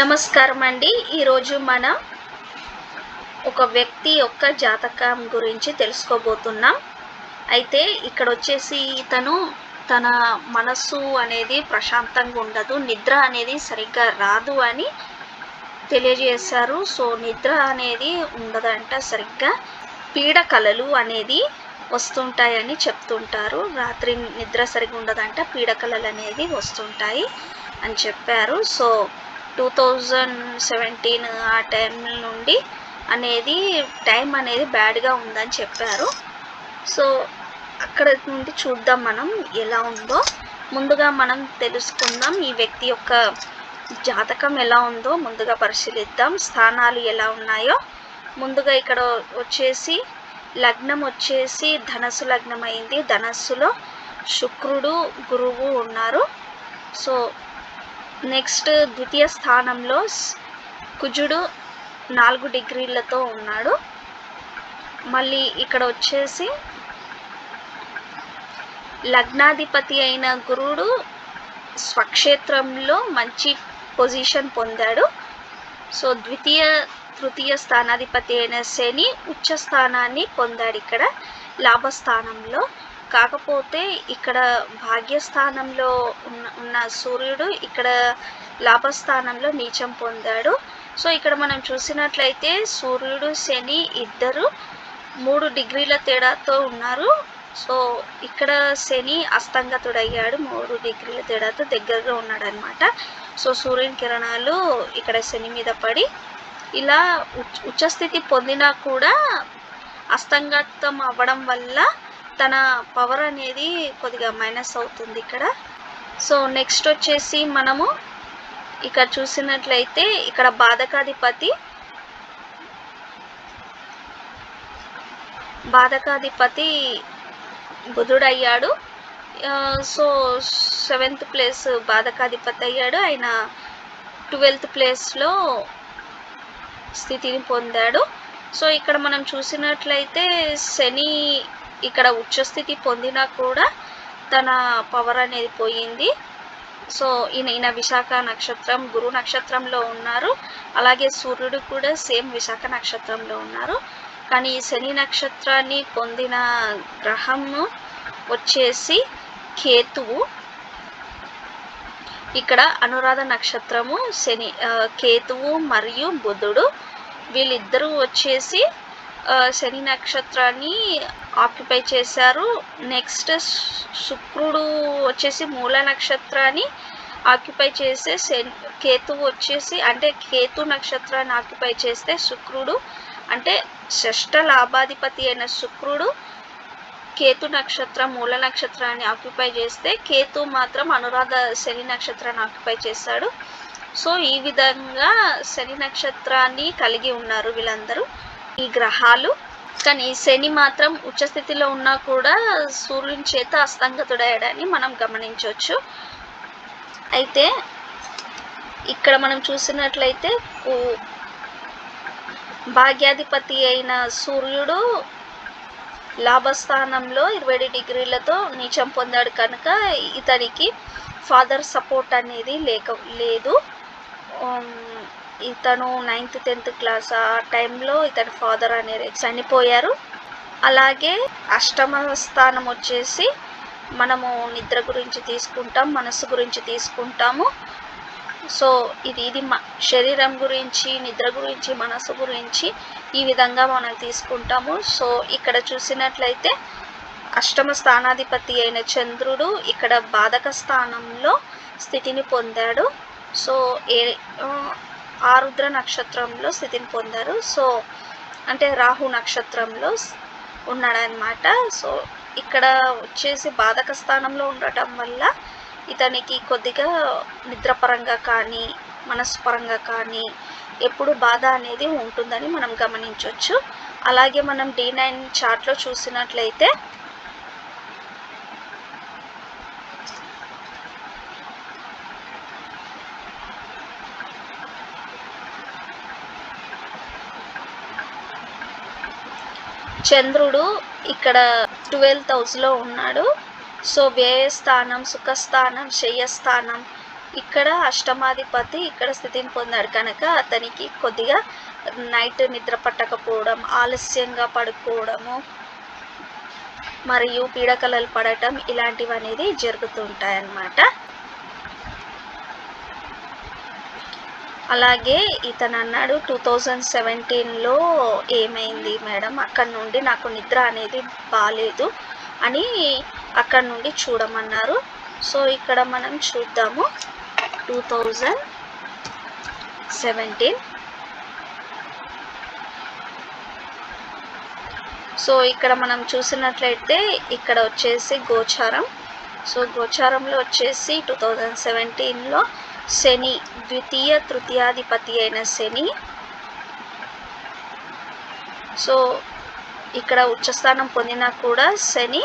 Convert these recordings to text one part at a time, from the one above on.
నమస్కారం అండి ఈరోజు మనం ఒక వ్యక్తి యొక్క జాతకం గురించి తెలుసుకోబోతున్నాం. అయితే ఇక్కడ వచ్చేసి ఇతను తన మనస్సు అనేది ప్రశాంతంగా ఉండదు నిద్ర అనేది సరిగ్గా రాదు అని తెలియజేశారు. సో నిద్ర అనేది ఉండదంట సరిగ్గా పీడ కలలు అనేది వస్తుంటాయని చెప్తుంటారు. రాత్రి నిద్ర సరిగ్గా ఉండదంట పీడకలలు అనేది వస్తుంటాయి అని చెప్పారు. సో టూ థౌజండ్ సెవెంటీన్ ఆ టైం నుండి అనేది టైం అనేది బ్యాడ్గా ఉందని చెప్పారు. సో అక్కడ నుండి చూద్దాం మనం ఎలా ఉందో. ముందుగా మనం తెలుసుకుందాం ఈ వ్యక్తి యొక్క జాతకం ఎలా ఉందో ముందుగా పరిశీలిద్దాం. స్థానాలు ఎలా ఉన్నాయో. ముందుగా ఇక్కడ వచ్చేసి లగ్నం వచ్చేసి ధనస్సు లగ్నం అయింది ధనస్సులో శుక్రుడు గురువు ఉన్నారు. సో నెక్స్ట్ ద్వితీయ స్థానంలో కుజుడు నాలుగు డిగ్రీలతో ఉన్నాడు. మళ్ళీ ఇక్కడ వచ్చేసి లగ్నాధిపతి అయిన గురుడు స్వక్షేత్రంలో మంచి పొజిషన్ పొందాడు. సో ద్వితీయ తృతీయ స్థానాధిపతి అయిన శని ఉచ్చ స్థానాన్ని పొందాడు ఇక్కడ లాభస్థానంలో. కాకపోతే ఇక్కడ భాగ్యస్థానంలో ఉన్న ఉన్న సూర్యుడు ఇక్కడ లాభస్థానంలో నీచం పొందాడు. సో ఇక్కడ మనం చూసినట్లయితే సూర్యుడు శని ఇద్దరు మూడు డిగ్రీల తేడాతో ఉన్నారు. సో ఇక్కడ శని అస్తంగతుడయ్యాడు మూడు డిగ్రీల తేడాతో దగ్గరగా ఉన్నాడు అనమాట సో సూర్యుని కిరణాలు ఇక్కడ శని మీద పడి ఇలా ఉచ్ ఉచ్చస్థితి పొందినా కూడా అస్తంగతం అవ్వడం వల్ల తన పవర్ అనేది కొద్దిగా మైనస్ అవుతుంది ఇక్కడ. సో నెక్స్ట్ వచ్చేసి మనము ఇక్కడ చూసినట్లయితే ఇక్కడ బాధకాధిపతి బాధకాధిపతి బుధుడయ్యాడు. సో సెవెంత్ ప్లేస్ బాధకాధిపతి అయ్యాడు. ఆయన ట్వెల్త్ ప్లేస్లో స్థితిని పొందాడు. సో ఇక్కడ మనం చూసినట్లయితే శని ఇక్కడ ఉచ్చస్థితి పొందినా కూడా తన పవర్ అనేది పోయింది. సో ఈయన ఈయన విశాఖ నక్షత్రం గురు నక్షత్రంలో ఉన్నారు. అలాగే సూర్యుడు కూడా సేమ్ విశాఖ నక్షత్రంలో ఉన్నారు. కానీ ఈ శని నక్షత్రాన్ని పొందిన గ్రహము వచ్చేసి కేతువు. ఇక్కడ అనురాధ నక్షత్రము శని కేతువు మరియు బుధుడు వీళ్ళిద్దరూ వచ్చేసి శని నక్షత్రాన్ని ఆక్యుపై చేశారు. నెక్స్ట్ శుక్రుడు వచ్చేసి మూల నక్షత్రాన్ని ఆక్యుపై చేస్తే కేతువు వచ్చేసి అంటే కేతు నక్షత్రాన్ని ఆక్యుపై చేస్తే శుక్రుడు అంటే షష్ఠ లాభాధిపతి అయిన శుక్రుడు కేతు నక్షత్రం మూల నక్షత్రాన్ని ఆక్యుపై చేస్తే కేతు మాత్రం అనురాధ శని నక్షత్రాన్ని ఆక్యుపై చేశాడు సో ఈ విధంగా శని నక్షత్రాన్ని కలిగి ఉన్నారు వీళ్ళందరూ. ఈ గ్రహాలు. కానీ శని మాత్రం ఉచ్చస్థితిలో ఉన్నా కూడా సూర్యుని చేత అస్తంగతుడయ్యాడని మనం గమనించవచ్చు. అయితే ఇక్కడ మనం చూసినట్లయితే భాగ్యాధిపతి అయిన సూర్యుడు లాభస్థానంలో ఇరవై డిగ్రీలతో నీచం పొందాడు కనుక ఇతనికి ఫాదర్ సపోర్ట్ అనేది లేక లేదు. ఇతను నైన్త్ టెన్త్ క్లాస్ ఆ టైంలో ఇతని ఫాదర్ అనేది చనిపోయారు. అలాగే అష్టమ స్థానం వచ్చేసి మనము నిద్ర గురించి తీసుకుంటాం మనసు గురించి తీసుకుంటాము. సో ఇది ఇది మ శరీరం గురించి నిద్ర గురించి మనసు గురించి ఈ విధంగా మనం తీసుకుంటాము. సో ఇక్కడ చూసినట్లయితే అష్టమ స్థానాధిపతి అయిన చంద్రుడు ఇక్కడ బాధక స్థానంలో స్థితిని పొందాడు. సో ఏ ఆరుద్ర నక్షత్రంలో స్థితిని పొందారు. సో అంటే రాహు నక్షత్రంలో ఉన్నాడనమాట సో ఇక్కడ వచ్చేసి బాధక స్థానంలో ఉండటం వల్ల ఇతనికి కొద్దిగా నిద్రపరంగా కానీ మనస్పరంగా కానీ ఎప్పుడు బాధ అనేది ఉంటుందని మనం గమనించవచ్చు అలాగే మనం డి నైన్ చార్ట్లో చూసినట్లయితే చంద్రుడు ఇక్కడ ట్వెల్త్ హౌస్లో ఉన్నాడు. సో వ్యయస్థానం సుఖస్థానం శయ్యస్థానం ఇక్కడ అష్టమాధిపతి ఇక్కడ స్థితిని పొందాడు. కనుక అతనికి కొద్దిగా నైట్ నిద్ర పట్టకపోవడం ఆలస్యంగా పడుకోవడము మరియు పీడకలలు పడటం ఇలాంటివి అనేది జరుగుతుంటాయి అన్నమాట అలాగే ఇతను అన్నాడు టూ థౌజండ్ సెవెంటీన్లో ఏమైంది మేడం? అక్కడ నుండి నాకు నిద్ర అనేది బాగాలేదు అని అక్కడ నుండి చూడమన్నారు. సో ఇక్కడ మనం చూద్దాము. Two thousand seventeen. సో ఇక్కడ మనం చూసినట్లయితే ఇక్కడ వచ్చేసి గోచారం. సో గోచారంలో వచ్చేసి టూ థౌజండ్ సెవెంటీన్లో శని ద్వితీయ తృతీయాధిపతి అయిన శని. సో ఇక్కడ ఉచ్చస్థానం పొందినా కూడా శని.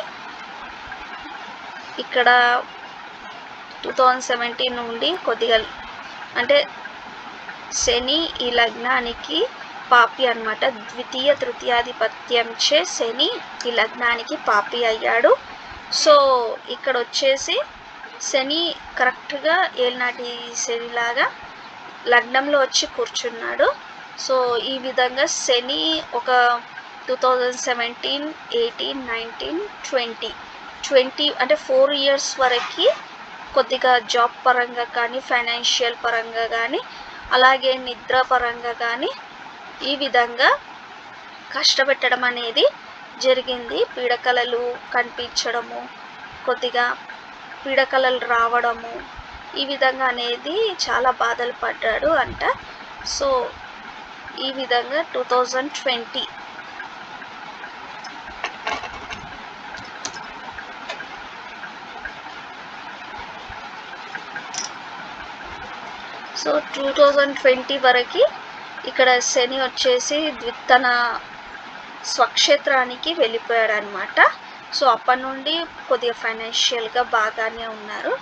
ఇక్కడ టూ థౌజండ్ సెవెంటీన్ నుండి కొద్దిగా అంటే శని ఈ లగ్నానికి పాపి అన్నమాట. ద్వితీయ తృతీయాధిపత్యంచే శని ఈ లగ్నానికి పాపి అయ్యాడు. సో ఇక్కడ వచ్చేసి శని కరెక్ట్గా ఏలినాటి శనిలాగా లగ్నంలో వచ్చి కూర్చున్నాడు. సో ఈ విధంగా శని ఒక two thousand seventeen eighteen nineteen twenty twenty అంటే ఫోర్ ఇయర్స్ వరకు కొద్దిగా జాబ్ పరంగా కానీ ఫైనాన్షియల్ పరంగా కానీ అలాగే నిద్ర పరంగా కానీ ఈ విధంగా కష్టపెట్టడం అనేది జరిగింది. పీడకలలు కనిపించడము కొద్దిగా పిడకలలు రావడము ఈ విధంగా అనేది చాలా బాధలు పడ్డాడు అంట. సో ఈ విధంగా two thousand twenty so two thousand twenty వరకు ఇక్కడ శని వచ్చేసి తన స్వక్షేత్రానికి వెళ్ళిపోయాడు అనమాట సో అప్పటి నుండి కొద్దిగా ఫైనాన్షియల్గా బాగానే ఉన్నారు.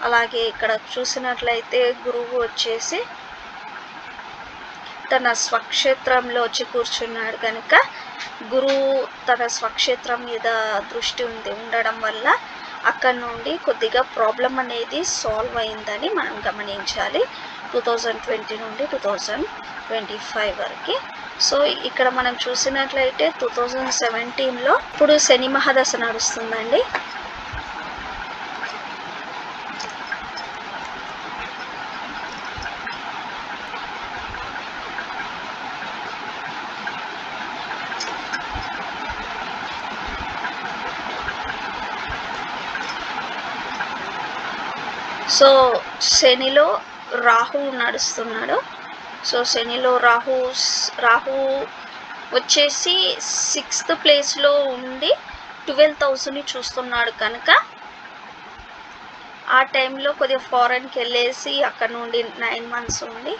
అలాగే ఇక్కడ చూసినట్లయితే గురువు వచ్చేసి తన స్వక్షేత్రంలో వచ్చి కూర్చున్నాడు కనుక గురువు తన స్వక్షేత్రం మీద దృష్టి ఉంది ఉండడం వల్ల అక్కడ నుండి కొద్దిగా ప్రాబ్లం అనేది సాల్వ్ అయిందని మనం గమనించాలి. టూ థౌజండ్ ట్వంటీ నుండి టూ థౌజండ్ ట్వంటీ ఫైవ్ వరకు. సో ఇక్కడ మనం చూసినట్లయితే టూ థౌజండ్ సెవెంటీన్లో ఇప్పుడు శని మహాదశ నడుస్తుందండి. సో శనిలో రాహు నడుస్తున్నాడు. సో శనిలో రాహు రాహు వచ్చేసి సిక్స్త్ ప్లేస్లో ఉండి ట్వెల్వ్ థౌసండ్ని చూస్తున్నాడు కనుక. ఆ టైంలో కొద్దిగా ఫారెన్కి వెళ్ళేసి అక్కడ నుండి నైన్ మంత్స్ ఉండి.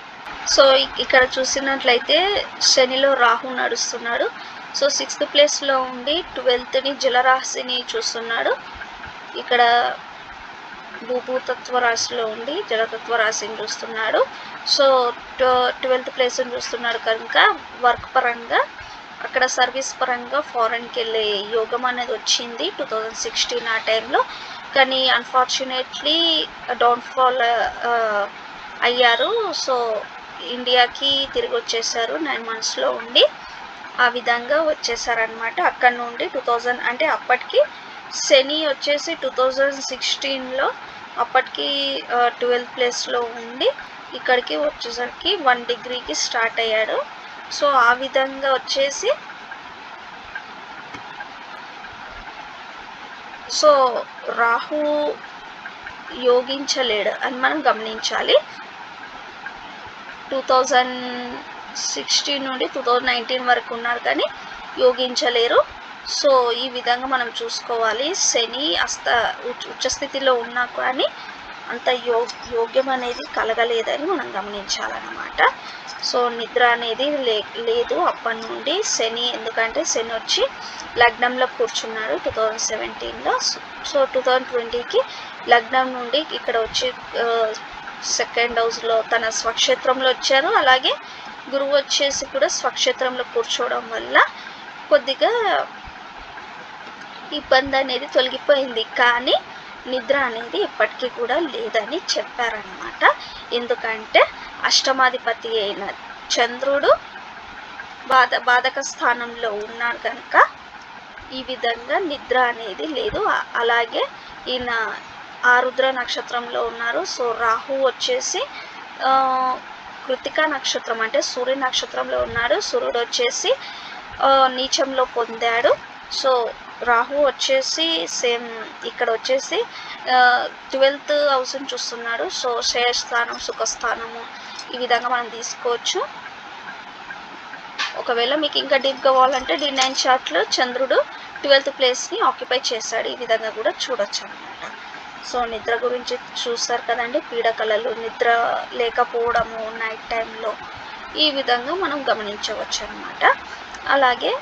సో ఇక్కడ చూసినట్లయితే శనిలో రాహు నడుస్తున్నాడు. సో సిక్స్త్ ప్లేస్లో ఉండి ట్వెల్త్ని జలరాశిని చూస్తున్నాడు. ఇక్కడ భూభూతత్వ రాశిలో ఉండి జలతత్వ రాశిని చూస్తున్నాడు. సో ట్వెల్త్ ప్లేస్ని చూస్తున్నాడు కనుక వర్క్ పరంగా అక్కడ సర్వీస్ పరంగా ఫారెన్కి వెళ్ళే యోగం అనేది వచ్చింది టూ థౌజండ్ సిక్స్టీన్ ఆ టైంలో. కానీ అన్ఫార్చునేట్లీ డౌన్ఫాల్ అయ్యారు. సో ఇండియాకి తిరిగి వచ్చేసారు నైన్ మంత్స్లో ఉండి ఆ విధంగా వచ్చేసారనమాట అక్కడ నుండి టూ థౌజండ్ అంటే అప్పటికి శని వచ్చేసి టూ థౌజండ్ సిక్స్టీన్లో అప్పటికి ట్వెల్త్ ప్లేస్లో ఉండి ఇక్కడికి వచ్చేసరికి వన్ డిగ్రీకి స్టార్ట్ అయ్యాడు. సో ఆ విధంగా వచ్చేసి సో రాహు యోగించలేడు అని మనం గమనించాలి. టూ థౌజండ్ సిక్స్టీన్ నుండి టూ థౌజండ్ నైన్టీన్ వరకు ఉన్నారు కానీ యోగించలేరు. సో ఈ విధంగా మనం చూసుకోవాలి. శని అస్త ఉచ్- ఉచ్చస్థితిలో ఉన్నా కానీ అంత యో యోగ్యం అనేది కలగలేదని మనం గమనించాలన్నమాట. సో నిద్ర అనేది లే లేదు అప్పటి నుండి. శని ఎందుకంటే శని వచ్చి లగ్నంలో కూర్చున్నాడు టూ థౌజండ్ సెవెంటీన్లో. సో టూ థౌజండ్ ట్వంటీకి లగ్నం నుండి ఇక్కడ వచ్చి సెకండ్ హౌస్లో తన స్వక్షేత్రంలో వచ్చారు. అలాగే గురువు వచ్చేసి కూడా స్వక్షేత్రంలో కూర్చోవడం వల్ల కొద్దిగా ఇబ్బంది అనేది తొలగిపోయింది. కానీ నిద్ర అనేది ఇప్పటికీ కూడా లేదని చెప్పారనమాట ఎందుకంటే అష్టమాధిపతి అయిన చంద్రుడు బాధ బాధక స్థానంలో ఉన్నాడు కనుక ఈ విధంగా నిద్ర అనేది లేదు. అలాగే ఈయన ఆరుద్ర నక్షత్రంలో ఉన్నారు. సో రాహు వచ్చేసి కృతిక నక్షత్రం అంటే సూర్య నక్షత్రంలో ఉన్నాడు. సూర్యుడు వచ్చేసి నీచంలో పొందాడు. సో రాహు వచ్చేసి సేమ్ ఇక్కడ వచ్చేసి ట్వెల్త్ హౌస్ని చూస్తున్నాడు. సో శ్రేయస్థానం సుఖస్థానము ఈ విధంగా మనం తీసుకోవచ్చు. ఒకవేళ మీకు ఇంకా డీప్ కావాలంటే డి నైన్ చార్ట్లో చంద్రుడు ట్వెల్త్ ప్లేస్ని ఆక్యుపై చేశాడు. ఈ విధంగా కూడా చూడొచ్చు అనమాట సో నిద్ర గురించి చూస్తారు కదండి. పీడకలలు నిద్ర లేకపోవడము నైట్ టైంలో ఈ విధంగా మనం గమనించవచ్చు అనమాట అలాగే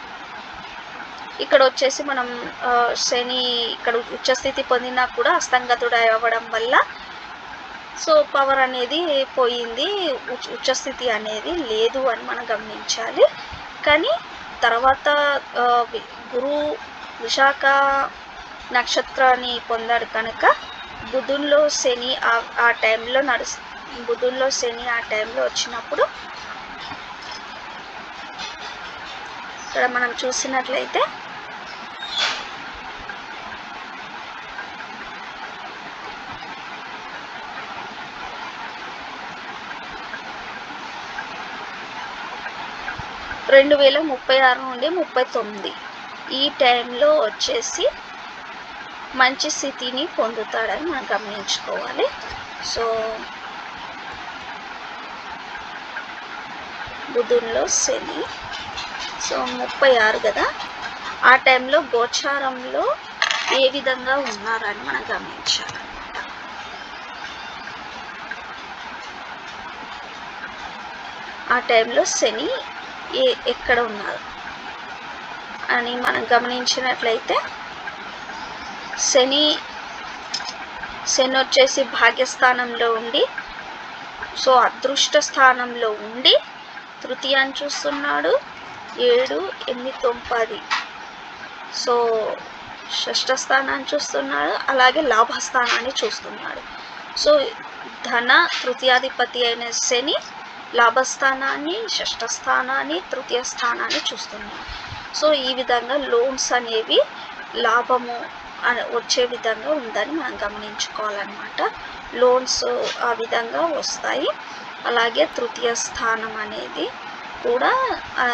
ఇక్కడ వచ్చేసి మనం శని ఇక్కడ ఉచ్చస్థితి పొందినా కూడా అస్తంగతుడు అవ్వడం వల్ల సో పవర్ అనేది పోయింది. ఉచ్- ఉచ్చస్థితి అనేది లేదు అని మనం గమనించాలి. కానీ తర్వాత గురు విశాఖ నక్షత్రాన్ని పొందాడు కనుక బుధుల్లో శని ఆ- ఆ టైంలో నడుస్ బుధుల్లో శని ఆ టైంలో వచ్చినప్పుడు ఇక్కడ మనం చూసినట్లయితే రెండు వేల ముప్పై ఆరు నుండి ముప్పై తొమ్మిది. ఈ టైంలో వచ్చేసి మంచి స్థితిని పొందుతాడని మనం గమనించుకోవాలి. సో బుధుల్లో శని. సో ముప్పై ఆరు కదా. ఆ టైంలో గోచారంలో ఏ విధంగా ఉన్నారని మనం గమనించాలి. ఆ టైంలో శని ఏ ఎక్కడ ఉన్నారు అని మనం గమనించినట్లయితే శని శని వచ్చేసి భాగ్యస్థానంలో ఉండి సో అదృష్ట స్థానంలో ఉండి తృతీయాన్ని చూస్తున్నాడు. ఏడు ఎనిమిది తొమ్మిది సో షష్ఠ స్థానాన్ని చూస్తున్నాడు అలాగే లాభస్థానాన్ని చూస్తున్నాడు. సో ధన తృతీయాధిపతి అయిన శని లాభస్థానాన్ని షష్ఠ స్థానాన్ని తృతీయ స్థానాన్ని చూస్తున్నాం. సో ఈ విధంగా లోన్స్ అనేవి లాభము వచ్చే విధంగా ఉందని మనం గమనించుకోవాలన్నమాట. లోన్స్ ఆ విధంగా వస్తాయి. అలాగే తృతీయ స్థానం అనేది కూడా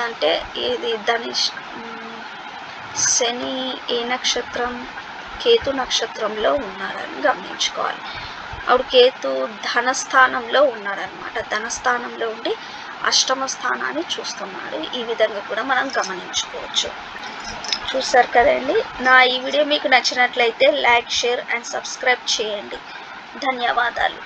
అంటే ఇది దాని శని ఏ నక్షత్రం కేతు నక్షత్రంలో ఉన్నారని గమనించుకోవాలి. ఆవిడ కేతు ధనస్థానంలో ఉన్నాడనమాట ధనస్థానంలో ఉండి అష్టమ స్థానాన్ని చూస్తున్నాడు. ఈ విధంగా కూడా మనం గమనించుకోవచ్చు. చూసారు కదండి? నా ఈ వీడియో మీకు నచ్చినట్లయితే లైక్ షేర్ అండ్ సబ్స్క్రైబ్ చేయండి. ధన్యవాదాలు.